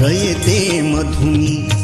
रयते मधुनी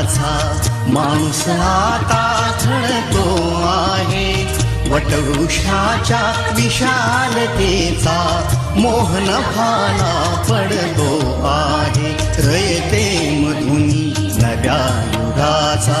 युगाचा माणूस आता थडतो आहे. वटवृक्षाच्या विशालतेचा मोहन भाला पडतो आहे. रयते मधुनी नव्या युगाचा.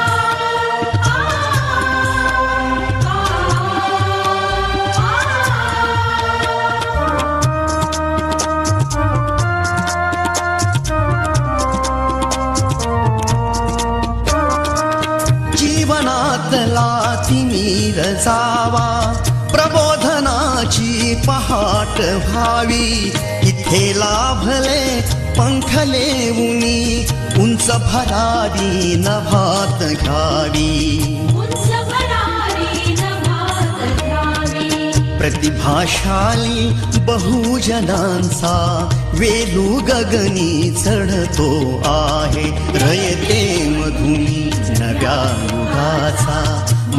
जीवनातला तिमीर जावा प्रबोधनाची पहाट व्हावी. इथे लाभले पंखले उनी उंच भरारी नभात घावी प्रतिभाशाली बहुजनांचा वेलू गगनी चढतो आहे. रयते मधुनी नव्या युगाचा.